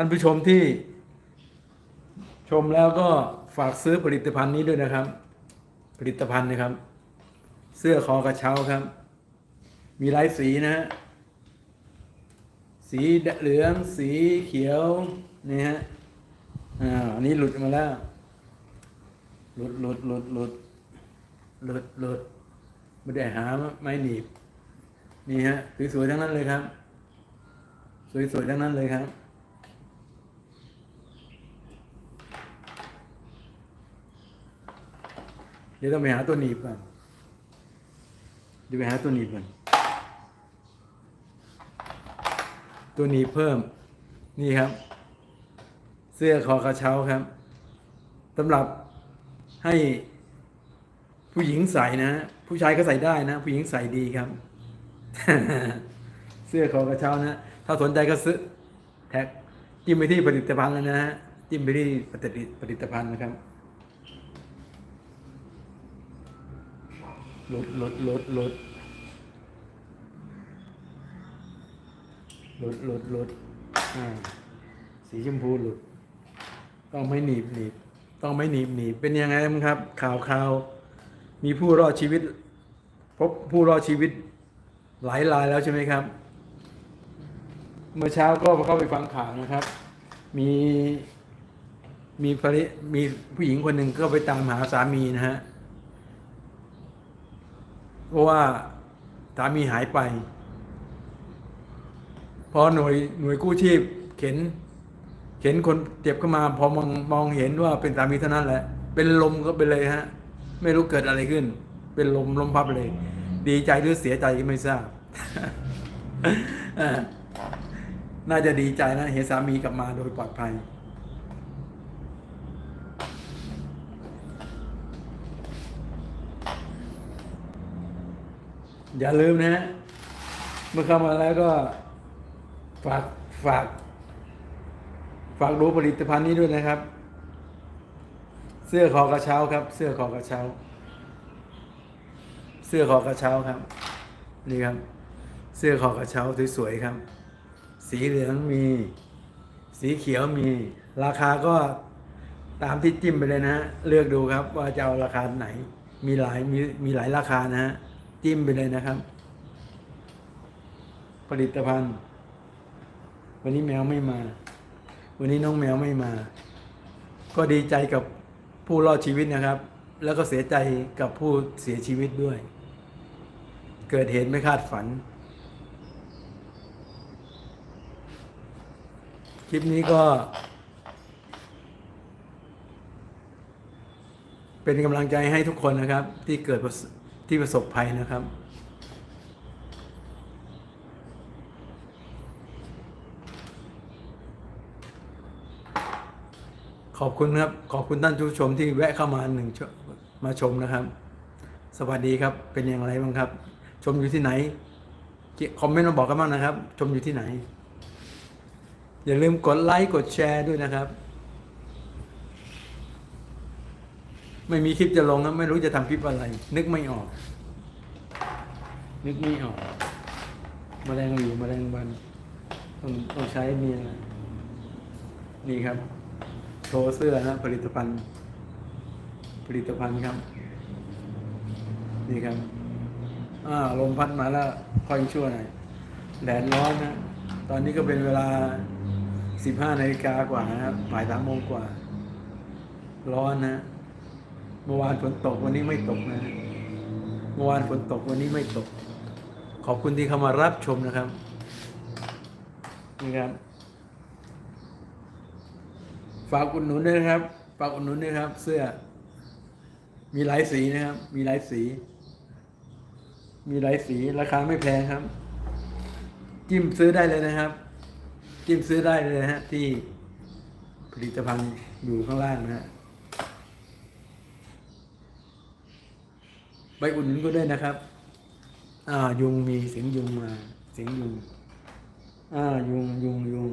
ท่านผู้ชมที่ชมแล้วก็ฝากซื้อผลิตภัณฑ์นี้ด้วยนะครับ ผลิตภัณฑ์นะครับ เสื้อคอกระเช้าครับ มีหลายสีนะฮะสีเหลืองสีเขียวนี่ฮะอ่าอันนี้หลุดมาแล้ว หลุดหลุดหลุดหลุดหลุดหลุดไม่ได้หาไม้หนีบนี่ฮะสวยๆทั้งนั้นเลยครับ สวยๆทั้งนั้นเลยครับ เดี๋ยวต้องไปหาตัวหนีบก่อนเดี๋ยวไปหาตัวหนีบก่อนตัวหนีบเพิ่ม นี่ครับ เสื้อคอกระเช้าครับสำหรับให้ผู้หญิงใส่นะผู้ชายก็ใส่ได้นะ ผู้หญิงใส่ดีครับ เสื้อคอกระเช้านะ ถ้าสนใจก็ซื้อแท็กจิ้มไปที่ผลิตภัณฑ์แล้วนะฮะจิ้มไปที่ผลิตผลิตภัณฑ์นะครับ ลดลดลดลดลดลดลดอ่า สีชมพูหลุด ต้องไม่หนีบหนีบ ต้องไม่หนีบหนีบ เป็นยังไงบ้งครับ ข่าวข่าว มีผู้รอดชีวิต พบผู้รอดชีวิต หลายรายแล้วใช่ไหมครับ เมื่อเช้าก็เข้าไปฟังข่าวนะครับ มี มีภริมีผู้หญิงคนหนึ่งก็ไปตามหาสามีนะฮะ เพราะว่าสามีหายไป พอหน่วยหน่วยกู้ชีพเข็น เข็นคนเจ็บเข้ามา พอมองมองเห็นว่าเป็นสามีเท่านั้นแหละ เป็นลมก็ไปเลยฮะ ไม่รู้เกิดอะไรขึ้น เป็นลมลมพับเลย ดีใจหรือเสียใจก็ไม่ทราบน่าจะดีใจนะเห็นสามีกลับมาโดยปลอดภัย อย่าลืมนะฮะเมื่อเข้ามาแล้วก็ฝากฝาก ฝากดูผลิตภัณฑ์นี้ด้วยนะครับ เสื้อคอกระเช้าครับ เสื้อคอกระเช้า เสื้อคอกระเช้าครับ นี่ครับ เสื้อคอกระเช้าสวยๆครับ สีเหลืองมี สีเขียวมี ราคาก็ตามที่จิ้มไปเลยนะฮะเลือกดูครับว่าจะเอาราคาไหน มีหลายมีมีหลายราคานะฮะ จิ้มไปเลยนะครับ ผลิตภัณฑ์ วันนี้แมวไม่มา วันนี้น้องแมวไม่มา ก็ดีใจกับผู้รอดชีวิตนะครับ แล้วก็เสียใจกับผู้เสียชีวิตด้วย เกิดเหตุไม่คาดฝัน คลิปนี้ก็เป็นกำลังใจให้ทุกคนนะครับ ที่เกิดประ ที่ประสบภัยนะครับ ขอบคุณครับ ขอบคุณท่านผู้ชมที่แวะเข้ามาหนึ่งชมาชมนะครับ สวัสดีครับเป็นอย่างไรบ้างครับ ชมอยู่ที่ไหนคอมเมนต์มาบอกกันบ้างนะครับ ชมอยู่ที่ไหน อย่าลืมกดไลค์กดแชร์ด้วยนะครับ ไม่มีคลิปจะลงครับไม่รู้จะทำคลิปอะไร นึกไม่ออก นึกไม่ออกมแมลงหวีแมลงวันต้องต้องใช้นี่นะนี่ครับ โชว์เสื้อนะผลิตภัณฑ์ ผลิตภัณฑ์ครับ นี่ครับอ่าลมพัดมาแล้วค่อยชั่วหน่อยแดดร้อนนะตอนนี้ก็เป็นเวลาสิบห้านาฬิกากว่านะครับบ่ายสามโมงกว่า ร้อนนะ เมื่อวานฝนตกวันนี้ไม่ตกนะเมื่อวานฝนตกวันนี้ไม่ตก ขอบคุณที่เข้ามารับชมนะครับนี่ครับ ฝากอุดหนุนด้วยนะครับ ฝากอุดหนุนด้วยครับ เสื้อ มีหลายสีนะครับ มีหลายสี มีหลายสีราคาไม่แพงครับ จิ้มซื้อได้เลยนะครับ จิ้มซื้อได้เลยนะฮะที่ผลิตภัณฑ์อยู่ข้างล่างนะฮะ ใบอุ่นนก็ได้นะครับ อ่ายุงมีเสียงยุงมา เสียงยุง อ่ายุงยุงยุง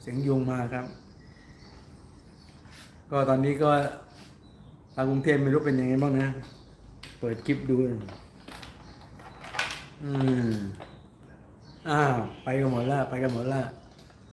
เสียงยุงมาครับ ก็ตอนนี้ก็ทางกรุงเทพไม่รู้เป็นยังไงบ้างนะ เปิดคลิปดู อืม อ้าว ไปกันหมดล้วไปกันหมดล้ว